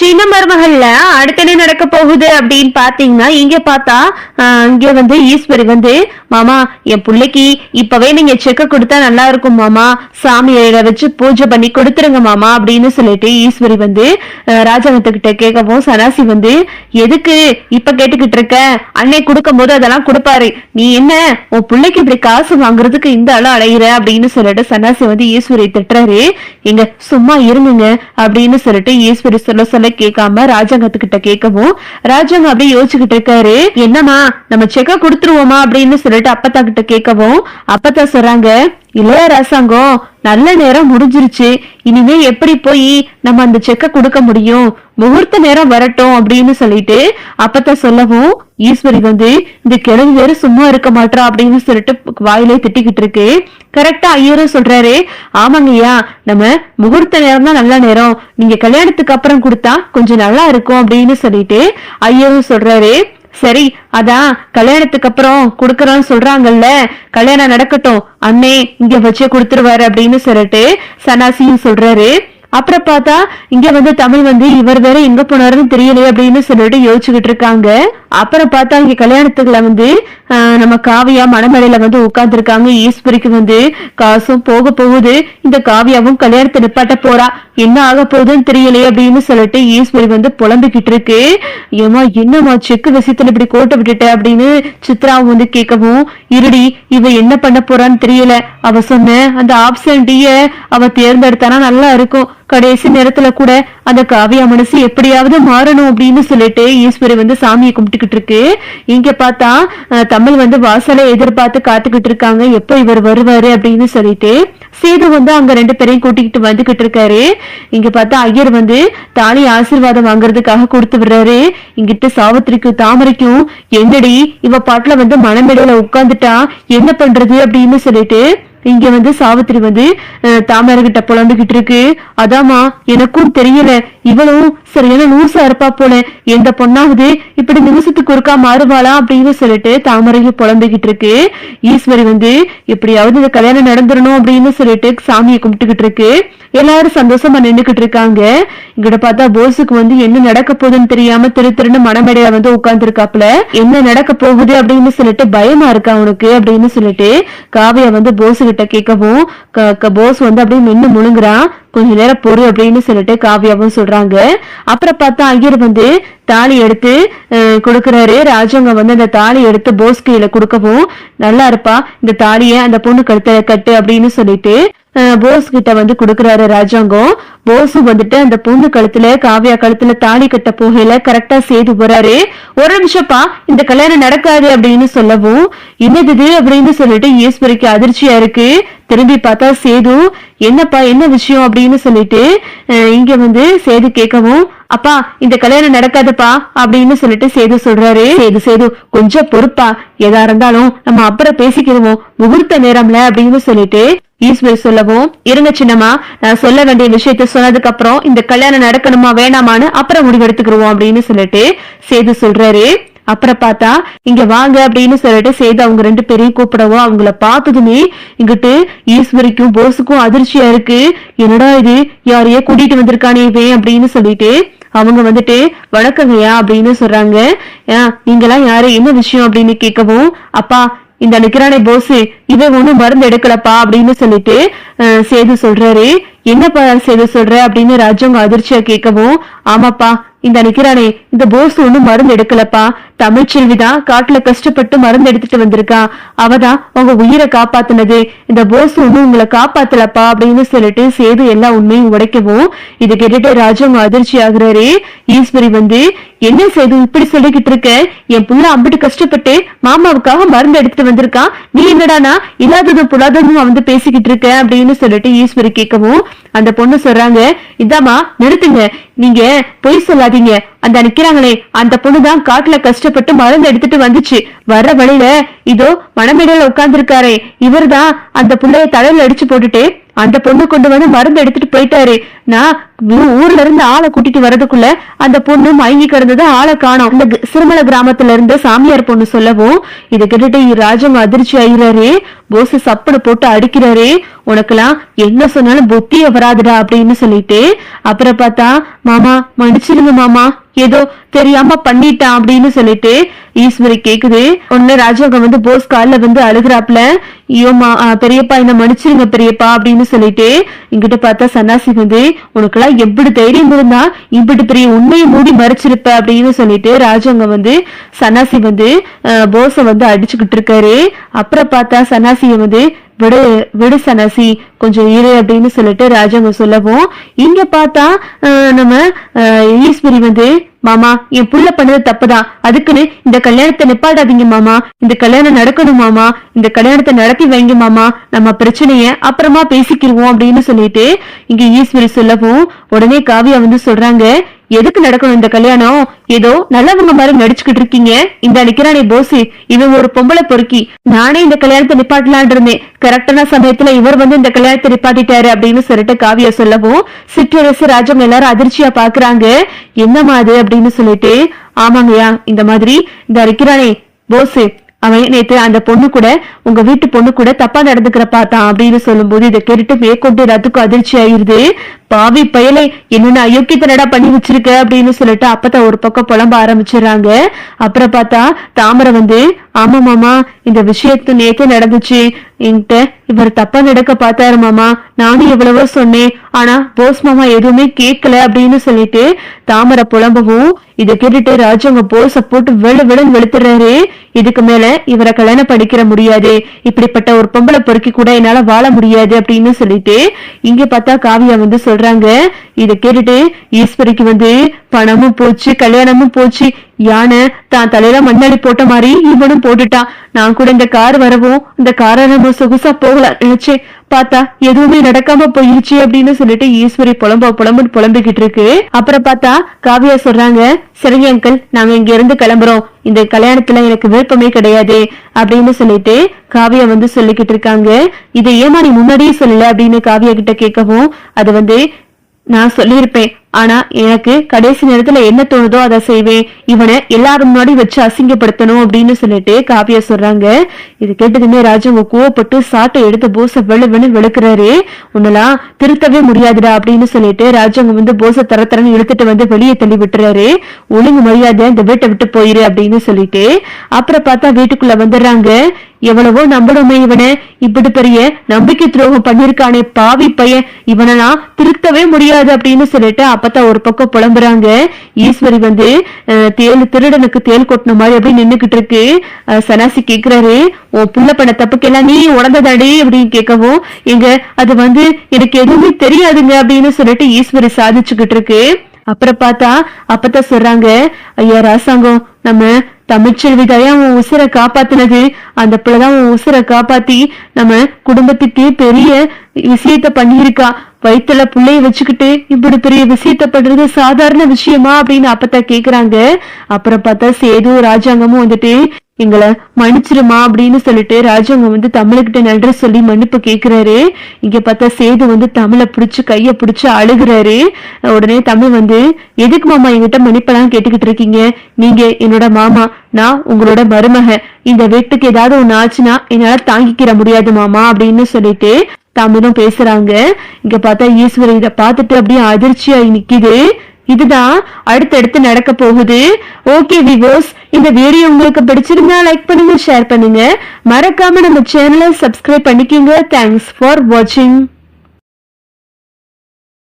சின்ன மருமகள்ல அடுத்த என்ன நடக்க போகுது அப்படின்னு பாத்தீங்கன்னா இங்க பார்த்தா ஆஹ், இங்க வந்து ஈஸ்வரி வந்து மாமா என் பிள்ளைக்கு இப்பவே நீங்க செக்க கொடுத்தா நல்லா இருக்கும் மாமா. சாமியை வச்சு பூஜை பண்ணி கொடுத்துருங்க மாமா அப்படின்னு சொல்லிட்டு ஈஸ்வரி வந்து ஆஹ், ராஜாங்கத்துக்கிட்ட கேட்கவும் சனாசி வந்து எதுக்கு இப்ப கேட்டுக்கிட்டு இருக்க? அன்னை கொடுக்கும் போது அதெல்லாம் கொடுப்பாரு. நீ என்ன உன் பிள்ளைக்கு இப்படி காசு வாங்குறதுக்கு இந்த அளவு அலையிற அப்படின்னு சொல்லிட்டு சனாசி வந்து ஈஸ்வரி திட்டுறாரு. எங்க சும்மா இருங்குங்க அப்படின்னு சொல்லிட்டு ஈஸ்வரி சொல்ல சொல்ல கேட்காம ராஜாங்கத்துக்கிட்ட கேட்கவும் ராஜாங்க அப்படியே யோசிச்சுக்கிட்டு இருக்காரு. என்னம்மா நம்ம செக்க கொடுத்துருவோமா அப்படின்னு சொல்லிட்டு அப்பத்தா கிட்ட கேட்கவும் அப்பத்தா சொல்றாங்க இல்லையா ராசாங்கம் நல்ல நேரம் முடிஞ்சிருச்சு. இனிமே எப்படி போய் நம்ம அந்த செக்கை கொடுக்க முடியும்? முகூர்த்த நேரம் வரட்டும் அப்படின்னு சொல்லிட்டு அப்பத்த சொல்லவும் ஈஸ்வரி வந்து இந்த கிழவி வேற சும்மா இருக்க மாட்டா அப்படின்னு சொல்லிட்டு வாயிலே திட்டிக்கிட்டு இருக்கு. கரெக்டா ஐயரும் சொல்றாரு ஆமாங்கய்யா நம்ம முகூர்த்த நேரம் தான் நல்ல நேரம். நீங்க கல்யாணத்துக்கு அப்புறம் கொடுத்தா கொஞ்சம் நல்லா இருக்கும் அப்படின்னு சொல்லிட்டு ஐயரும் சொல்றாரு. சரி அதான் கல்யாணத்துக்கு அப்புறம் குடுக்கறோம்னு சொல்றாங்கல்ல கல்யாணம் நடக்கட்டும். அண்ணே இங்க வச்சே கொடுத்துருவாரு அப்படின்னு சொல்லிட்டு சனாசியும் சொல்றாரு. அப்புறம் பார்த்தா இங்க வந்து தமிழ் வந்து இவர் வேற எங்க போனாருன்னு தெரியலையே அப்படின்னு சொல்லிட்டு யோசிச்சுக்கிட்டு இருக்காங்க. அப்புறம் பார்த்தா இங்க கல்யாணத்துக்குள்ள வந்து நம்ம காவியா மணமேடையில வந்து உட்கார்ந்துருக்காங்க. ஈஸ்வரிக்கு வந்து காசும் போக போகுது. இந்த காவியாவும் கல்யாணத்தை நிப்பாட்ட போறா. என்ன ஆக போகுதுன்னு தெரியலையே அப்படின்னு சொல்லிட்டு ஈஸ்வரி வந்து புலம்பிக்கிட்டு இருக்கு. ஏமா என்னம்மா செக்கு விஷயத்துல இப்படி கோட்டை விட்டுட்ட அப்படின்னு சித்ராவும் வந்து கேட்கவும் இருடி இவ என்ன பண்ண போறான்னு தெரியல. அவ சொன்ன அந்த ஆப்ஷன் டிய அவ தேர்ந்தெடுத்தானா நல்லா இருக்கும். கடைசி நேரத்துல கூட அந்த காவியா மனசு எப்படியாவது மாறணும் அப்படின்னு சொல்லிட்டு ஈஸ்வரி வந்து சாமியை கும்பிட்டுக்கிட்டு இருக்கு. இங்க பார்த்தா தமிழ் வந்து வாசலை எதிர்பார்த்து காத்துக்கிட்டு இருக்காங்க. எப்போ இவர் வருவாரு அப்படின்னு சொல்லிட்டு சேது வந்து அங்க ரெண்டு பேரையும் கூட்டிக்கிட்டு வந்துகிட்டு இருக்காரு. இங்க பார்த்தா ஐயர் வந்து தாலி ஆசீர்வாதம் வாங்குறதுக்காக கொடுத்து விடுறாரு. இங்கிட்டு சாவித்திரிக்கும் தாமரைக்கும் என்னடி இவ பாட்டுல வந்து மனமேடையில உட்காந்துட்டா என்ன பண்றது? அப்படின்னு சொல்லிட்டு இங்க வந்து சாவித்திரி வந்து அஹ், தாமரை கிட்ட புலம்பிக்கிட்டு இருக்கு அதாமா எனக்கும் தெரியல. இவளும் சரியான லூசா இருப்பா போல. எந்த பொண்ணாவது இப்படி நிமிஷத்துக்கு ஒருக்கா மாறுவாளா அப்படின்னு சொல்லிட்டு தாமரையும் புலம்பிக்கிட்டு இருக்கு ஈஸ்வரி வந்து எப்படியாவது இந்த கல்யாணம் நடந்துடணும் அப்படின்னு சொல்லிட்டு சாமியை கும்பிட்டுக்கிட்டு இருக்கு எல்லாரும் சந்தோஷமா நின்னுக்கிட்டு இருக்காங்க இங்கிட்ட பார்த்தா போஸுக்கு வந்து என்ன நடக்க போகுதுன்னு தெரியாம திரு திருன்னு மனமேடையில வந்து உட்கார்ந்து உட்கார்ந்துருக்காப்ல என்ன நடக்க போகுது அப்படின்னு சொல்லிட்டு பயமா இருக்கா அவனுக்கு அப்படின்னு சொல்லிட்டு காவியா வந்து போஸுக்கு கிட்ட கேட்கவும் க- போஸ் வந்து அப்படியே நின்று முழுங்குறான் கொஞ்ச நேரம் பொறு அப்படின்னு சொல்லிட்டு காவியாவும் சொல்றாங்க. அப்புறம் பார்த்தா ஐயர் வந்து தாலி எடுத்து கொடுக்கறாரு. ராஜாங்க வந்து அந்த தாலி எடுத்து போஸ் கையில கொடுக்கவும் நல்லா இருப்பா இந்த தாலிய அந்த பொண்ணு கழுத்துல கட்டு அப்படின்னு சொல்லிட்டு போஸ் கிட்ட வந்து கொடுக்கறாரு ராஜாங்கம். போஸ் வந்துட்டு அந்த பொண்ணு கழுத்துல காவியா கழுத்துல தாலி கட்ட போகையில கரெக்டா செய்து போறாரு. ஒரு நிமிஷப்பா இந்த கல்யாணம் நடக்காது அப்படின்னு சொல்லவும் என்னது அப்படின்னு சொல்லிட்டு ஈஸ்வரிக்கு அதிர்ச்சியா இருக்கு. திரும்பி பார்த்தா சேது என்னப்பா என்ன விஷயம்? அப்படின்னு சொல்லிட்டு இங்க வந்து சேது கேட்கவும் அப்பா இந்த கல்யாணம் நடக்காதுப்பா அப்படின்னு சொல்லிட்டு சேது சொல்றாரு. சேது சேது கொஞ்சம் பொறுப்பா. எதா இருந்தாலும் நம்ம அப்புறம் பேசிக்கிடுவோம். முகூர்த்த நேரம்ல அப்படின்னு சொல்லிட்டு ஈஸ்வர் சொல்லவும் இருங்க சின்னம்மா நான் சொல்ல வேண்டிய விஷயத்த சொன்னதுக்கு அப்புறம் இந்த கல்யாணம் நடக்கணுமா வேணாமான்னு அப்புறம் முடிவெடுத்துக்கிடுவோம் அப்படின்னு சொல்லிட்டு சேது சொல்றாரு. அப்புறம் பார்த்தா இங்க வாங்க அப்படின்னு சொல்லிட்டு சேது அவங்க ரெண்டு பேரையும் கூப்பிடவும் அவங்கள பார்த்ததுமே இங்கிட்டு ஈஸ்வரிக்கும் போஸுக்கும் அதிர்ச்சியா இருக்கு. என்னடா இது? யாரையோ கூட்டிட்டு வந்திருக்கானே இவன் அப்படின்னு சொல்லிட்டு அவங்க வந்துட்டு வணக்கங்கய்யா அப்படின்னு சொல்றாங்க. நீங்களாம் யாரு? என்ன விஷயம்? அப்படின்னு கேட்கவும் அப்பா இந்த நிக்கிறானே போஸ் இவன் ஒண்ணும் மருந்து எடுக்கலப்பா அப்படின்னு சொல்லிட்டு சேது சொல்றாரு. என்னப்பா சேது சொல்ற? அப்படின்னு ராஜவங்க அதிர்ச்சியா கேட்கவும் ஆமாப்பா இந்த நிக்கிறானே இந்த போஸ் ஒண்ணும் மருந்து எடுக்கலப்பா. தமிழ்ச்செல்விதான் காட்டுல கஷ்டப்பட்டு மருந்து எடுத்துட்டு வந்திருக்கா. அவதான் உங்க உயிரை காப்பாத்துனது. இந்த போஸ் ஒண்ணும் உங்களை காப்பாத்தலப்பா அப்படின்னு சொல்லிட்டு சேது எல்லா உண்மையும் உடைக்கவும் இது கேட்டுட்டு ராஜாங்க அதிர்ச்சி ஆகுறாரு. ஈஸ்வரி வந்து என்ன சேது இப்படி சொல்லிக்கிட்டு இருக்க? என் புள்ள அம்பிட்டு கஷ்டப்பட்டு மாமாவுக்காக மருந்து எடுத்துட்டு வந்திருக்கான் நீ என்னடானா இல்லாததும் புலாததும் வந்து பேசிக்கிட்டு இருக்க? அப்படின்னு சொல்லிட்டு ஈஸ்வரி கேட்கவும் அந்த பொண்ணு சொல்றாங்க இதாம்மா நிறுத்துங்க. நீங்க பொய் சொல்லாதீங்க. அந்த நிக்கிறாங்களே அந்த பொண்ணுதான் காட்டுல கஷ்டப்பட்டு மருந்து எடுத்துட்டு வந்துச்சு. வர்ற வழியில இதோ மணமேடையில உட்கார்ந்துருக்காரே. இவர்தான் அந்த புள்ளைய தலையில அடிச்சு போட்டுட்டு அந்த பொண்ணு கொண்டு வந்து மருந்து எடுத்துட்டு போயிட்டாரு. நான் ஊர்ல இருந்து ஆளை கூட்டிட்டு வரதுக்குள்ள அந்த பொண்ணு மயங்கி கிடந்தது ஆளை காணோம். இந்த சிறுமலை கிராமத்துல இருந்து சாமியார் பொண்ணு சொல்லவும் இதை கேட்டுட்டு ராஜம் அதிர்ச்சி ஆகிறாரு போஸ் சப்பனை போட்டு அடிக்கிறாரு. உனக்கெல்லாம் என்ன சொன்னாலும் புத்திய வராதுடா அப்படின்னு சொல்லிட்டு அப்புறம் பார்த்தா மாமா மன்னிச்சிருங்க மாமா. ஏதோ தெரியாம பண்ணிட்டான் அப்படின்னு சொல்லிட்டு ஈஸ்வரி கேக்குது. உடனே ராஜாங்க வந்து போஸ் கால்ல வந்து அழுகுறாப்ல ஐயோமா ஆ, பெரியப்பா என்ன மன்னிச்சிருங்க பெரியப்பா அப்படின்னு சொல்லிட்டு இங்கிட்ட பார்த்தா சன்னாசி வந்து உனக்கெல்லாம் எப்படி தைரியம் இருந்தா இப்படி பெரிய உண்மையை மூடி மறைச்சிருப்ப? அப்படின்னு சொல்லிட்டு ராஜாங்க வந்து சன்னாசி வந்து போஸை வந்து அடிச்சுக்கிட்டு இருக்காரு. அப்புறம் பார்த்தா சன்னாசிய வந்து விடு விடு சனாசி கொஞ்சம் இரு அப்படின்னு சொல்லிட்டு ராஜாங்க சொல்லவும் இங்க பார்த்தா நம்ம ஈஸ்வரி வந்து மாமா என் புள்ள பண்ணது தப்புதான் அதுக்குன்னு இந்த கல்யாணத்தை நிப்பாடாதீங்க மாமா. இந்த கல்யாணம் நடக்கணும் மாமா. இந்த கல்யாணத்தை நடத்தி வைங்க மாமா. நம்ம பிரச்சனைய அப்புறமா பேசிக்கிருவோம் அப்படின்னு சொல்லிட்டு இங்க ஈஸ்வரி சொல்லவும் உடனே காவியா வந்து சொல்றாங்க எதுக்கு நடக்கணும் இந்த கல்யாணம்? ஏதோ நல்லவங்க மாதிரி நடிச்சுக்கிட்டு இருக்கீங்க. இந்த நிக்கிறானே போஸ் இவன் ஒரு பொம்பளை பொறுக்கி. நானே இந்த கல்யாணத்தை நிப்பாட்டலான் இருந்தேன். கரெக்டான சமயத்துல இவர் வந்து இந்த கல்யாணத்தை நிப்பாட்டிட்டாரு அப்படின்னு சொல்லிட்டு காவியா சொல்லவும் சிற்றரசு ராஜம் எல்லாரும் அதிர்ச்சியா பாக்குறாங்க. என்னம்மா அது அப்படின்னு சொல்லிட்டு ஆமாங்கய்யா இந்த மாதிரி இந்த இருக்கிறானே போசு அவன் நேத்து அந்த பொண்ணு கூட உங்க வீட்டு பொண்ணு கூட தப்பா நடந்துக்கிற பார்த்தான் அப்படின்னு சொல்லும் போது இதை கேட்டுட்டு மேற்கொண்டு எல்லாத்துக்கும் அதிர்ச்சி ஆயிருது. பாவி பயலை என்னென்ன அயோக்கியத்தனடா பண்ணி வச்சிருக்க அப்படின்னு சொல்லிட்டு அப்பதான் ஒரு பக்கம் புலம்ப ஆரம்பிச்சிடுறாங்க. அப்புறம் பார்த்தா தாமரை வந்து ஆமா மாமா இந்த விஷயத்து நேத்தே நடந்துச்சு. என்கிட்ட இவர் தப்பா நடக்க பார்த்தாரு மாமா. நானும் எவ்வளவோ சொன்னேன். ஆனா போஸ் மாமா எதுவுமே கேட்கல அப்படின்னு சொல்லிட்டு தாமரை புலம்பவும் இதை கேட்டுட்டு ராஜாங்க போஸ போட்டு வெளு வெளுன்னு வெளுத்துறாரு. இதுக்கு மேல இவரை கல்யாணம் படிக்கிற முடியாது. இப்படிப்பட்ட ஒரு பொம்பளை பொறுக்கி கூட என்னால வாழ முடியாது அப்படின்னு சொல்லிட்டு இங்க பார்த்தா காவியா வந்து சொல்றாங்க. இத கேட்டுட்டு ஈஸ்வரிக்கு வந்து பணமும் போச்சு கல்யாணமும் போச்சு. யானை தான் தலையில மண்ணாடி போட்ட மாதிரி இவனும் போட்டுட்டான் நான் கூட இந்த கார் வரவும் இந்த காரை நம்ம சொகுசா போகலாம் நினைச்சேன். பார்த்தா எதுவுமே நடக்காம போயிருச்சு அப்படின்னு சொல்லிட்டு ஈஸ்வரி புலம்ப புலம்புன்னு புலம்பிக்கிட்டு இருக்கு. அப்புறம் பார்த்தா காவியா சொல்றாங்க சரிங்க அங்கிள் நாங்க இங்க இருந்து கிளம்புறோம். இந்த கல்யாணத்துல எனக்கு விருப்பமே கிடையாது. அப்படின்னு சொல்லிட்டு காவியா வந்து சொல்லிக்கிட்டு இருக்காங்க. இதை ஏன் மாதிரி முன்னாடியே சொல்லல? அப்படின்னு காவியா கிட்ட கேட்கவும் அது வந்து நான் சொல்லியிருப்பேன். ஆனா எனக்கு கடைசி நேரத்துல என்ன தோணுதோ அதை செய்வேன். இவனை எல்லாரும் முன்னாடி வச்சு அசிங்கப்படுத்தணும் அப்படின்னு சொல்லிட்டு காவியா சொல்றாங்க. இது கேட்டதுமே ராஜாங்க கோவப்பட்டு சாட்டை எடுத்து போச வெளு வெளு உன்னெல்லாம் திருத்தவே முடியாதுடா அப்படின்னு சொல்லிட்டு ராஜாங்க வந்து போச தர தரன்னு இழுத்துட்டு வந்து வெளியே தள்ளி விட்டுறாரு. ஒழுங்கு மரியாதை இந்த வீட்டை விட்டு போயிரு அப்படின்னு சொல்லிட்டு. அப்புறம் பார்த்தா வீட்டுக்குள்ள வந்துடுறாங்க. எவ்வளவோ நம்பணுமே இவனை. இப்படி பெரிய நம்பிக்கை துரோகம் பண்ணிருக்கானே பாவி பையன். இவனெல்லாம் திருத்தவே முடியாது அப்படின்னு சொல்லிட்டு அப்பதான் ஒரு பக்கம் புலம்புறாங்க. ஈஸ்வரி வந்து தேல் திருடனுக்கு தேல் கொட்டின மாதிரி அப்படி நின்னுகிட்டு இருக்கு. சனாசி கேக்குறாரு. உன் புள்ள பண்ண தப்புக்கெல்லாம் நீ உடந்ததாடி அப்படின்னு கேட்கவும் எங்க அது வந்து எனக்கு எதுவுமே தெரியாதுங்க அப்படின்னு சொல்லிட்டு ஈஸ்வரி சாதிச்சுக்கிட்டு இருக்கு. அப்புறம் பார்த்தா அப்பதான் சொல்றாங்க ஐயா ராசாங்கம் நம்ம தமிழ்ச்செல்வி தயா உன் உசுரை காப்பாத்துனது. அந்த பிள்ளைதான் உன் உசுரை காப்பாத்தி நம்ம குடும்பத்துக்கு பெரிய விஷயத்த பண்ணியிருக்கா? வயிற்றுல புள்ளைய வச்சுக்கிட்டு இப்படி பெரிய விஷயத்த பண்றது சாதாரண விஷயமா அப்படின்னு அப்பதான் கேக்குறாங்க. அப்புறம் பார்த்தா சேது ராஜாங்கமும் வந்துட்டு எங்களை மன்னிச்சிருமா அப்படின்னு சொல்லிட்டு ராஜாங்க வந்து தமிழ்கிட்ட நன்றி சொல்லி மன்னிப்பு கேக்குறாரு. இங்க பார்த்தா சேது வந்து தமிழை பிடிச்சு கைய பிடிச்சு அழுகுறாரு. உடனே தமிழ் வந்து எதுக்கு மாமா எங்கிட்ட மன்னிப்பெல்லாம் கேட்டுக்கிட்டு இருக்கீங்க? நீங்க என்னோட மாமா நான் உங்களோட மருமக இந்த வீட்டுக்கு ஏதாவது ஒண்ணு ஆச்சுன்னா என்னால தாங்கிக்கிற முடியாது மாமா அப்படின்னு சொல்லிட்டு தமிழும் பேசுறாங்க. இங்க பார்த்தா ஈஸ்வரி இத பார்த்துட்டு அப்படியே அதிர்ச்சியாகி நிக்குது. இதுதான் அடுத்தடுத்து நடக்க போகுது. ஓகே விவோஸ் இந்த வீடியோ உங்களுக்கு பிடிச்சிருந்தா லைக் பண்ணுங்க ஷேர் பண்ணுங்க. மறக்காம நம்ம சேனலை சப்ஸ்கிரைப் பண்ணிக்கோங்க. தேங்க்ஸ் ஃபார் வாட்சிங்